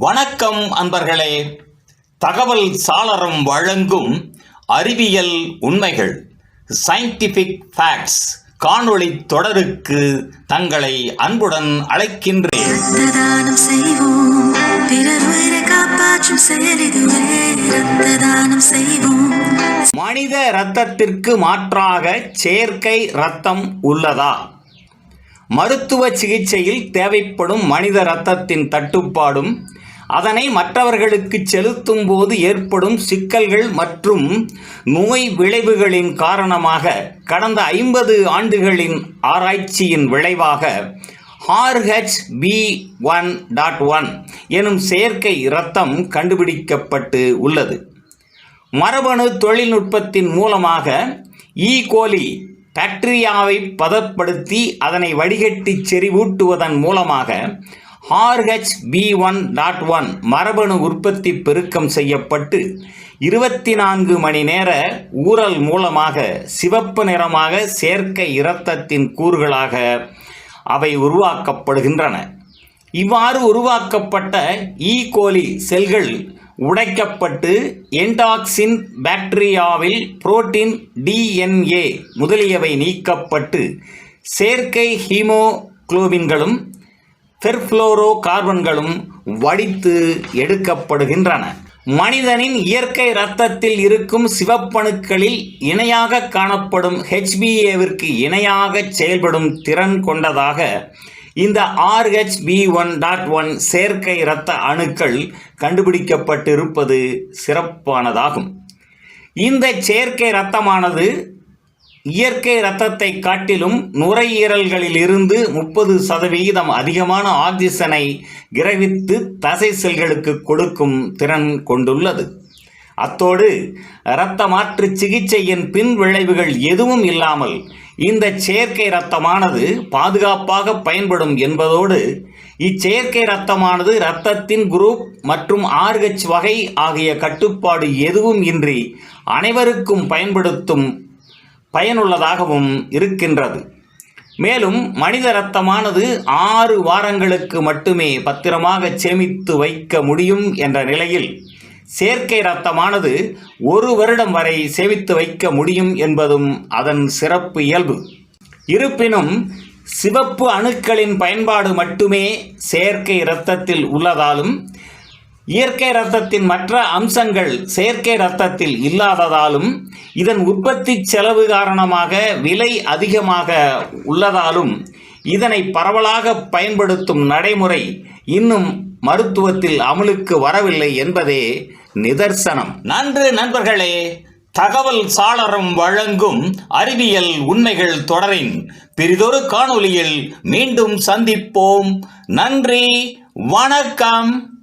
வணக்கம் அன்பர்களே. தகவல் சாளரம் வழங்கும் அறிவியல் உண்மைகள் சயின்டிபிக் ஃபேக்ட்ஸ் காணொளி தொடருக்கு தங்களை அன்புடன் அழைக்கின்றேன். மனித இரத்தத்திற்கு மாற்றாக செயற்கை இரத்தம் உள்ளதா? மருத்துவ சிகிச்சையில் தேவைப்படும் மனித இரத்தத்தின் தட்டுப்பாடும் அதனை மற்றவர்களுக்கு செலுத்தும் போது ஏற்படும் சிக்கல்கள் மற்றும் நோய் விளைவுகளின் காரணமாக கடந்த ஐம்பது ஆண்டுகளின் ஆராய்ச்சியின் விளைவாக R H B one dot one எனும் செயற்கை இரத்தம் கண்டுபிடிக்கப்பட்டு உள்ளது. மரபணு தொழில்நுட்பத்தின் மூலமாக e. ஈகோலி பாக்டீரியாவை பதப்படுத்தி அதனை வடிகட்டி செறிவூட்டுவதன் மூலமாக R H B one dot one மரபணு உற்பத்தி பெருக்கம் செய்யப்பட்டு இருபத்தி நான்கு மணி நேர ஊறல் மூலமாக சிவப்பு நிறமாக செயற்கை இரத்தத்தின் கூறுகளாக அவை உருவாக்கப்படுகின்றன. இவ்வாறு உருவாக்கப்பட்ட e. ஈ கோலி செல்கள் உடைக்கப்பட்டு என்டாக்சின் பாக்டீரியாவில் புரோட்டீன் டிஎன்ஏ முதலியவை நீக்கப்பட்டு செயற்கை ஹீமோகுளோபின்களும் பெர்ஃப்ளோரோ கார்பன்களும் வடித்து எடுக்கப்படுகின்றன. மனிதனின் இயற்கை இரத்தத்தில் இருக்கும் சிவப்பணுக்களில் இணையாக காணப்படும் ஹெச்பிஏவிற்கு இணையாக செயல்படும் திறன் கொண்டதாக இந்த R H B one dot one செயற்கை இரத்த அணுக்கள் கண்டுபிடிக்கப்பட்டிருப்பது சிறப்பானதாகும். இந்த செயற்கை இரத்தமானது இயற்கை இரத்தத்தை காட்டிலும் நுரையீரல்களில் இருந்து முப்பது சதவிகிதம் அதிகமான ஆக்சிஜனை கிரகித்து தசை செல்களுக்கு கொடுக்கும் திறன் கொண்டுள்ளது. அத்தோடு இரத்த மாற்று சிகிச்சையின் பின் விளைவுகள் எதுவும் இல்லாமல் இந்த செயற்கை இரத்தமானது பாதுகாப்பாக பயன்படும் என்பதோடு இச்செயற்கை இரத்தமானது இரத்தத்தின் குரூப் மற்றும் ஆர்ஹெச் வகை ஆகிய கட்டுப்பாடு எதுவும் இன்றி அனைவருக்கும் பயன்படுத்தும் பயனுள்ளதாகவும் இருக்கின்றது. மேலும் மனித இரத்தமானது ஆறு வாரங்களுக்கு மட்டுமே பத்திரமாக சேமித்து வைக்க முடியும் என்ற நிலையில் செயற்கை இரத்தமானது ஒரு வருடம் வரை சேமித்து வைக்க முடியும் என்பதும் அதன் சிறப்பு இயல்பு. இருப்பினும் சிவப்பு அணுக்களின் பயன்பாடு மட்டுமே செயற்கை இரத்தத்தில் உள்ளதாலும் இயற்கை இரத்தத்தின் மற்ற அம்சங்கள் செயற்கை இரத்தத்தில் இல்லாததாலும் இதன் உற்பத்தி செலவு காரணமாக விலை அதிகமாக உள்ளதாலும் இதனை பரவலாக பயன்படுத்தும் நடைமுறை இன்னும் மருத்துவத்தில் அமலுக்கு வரவில்லை என்பதே நிதர்சனம். நன்று நண்பர்களே தகவல் சாளரம் வழங்கும் அறிவியல் உண்மைகள் தொடரின் பிரிதொரு காணொளியில் மீண்டும் சந்திப்போம். நன்றி வணக்கம்.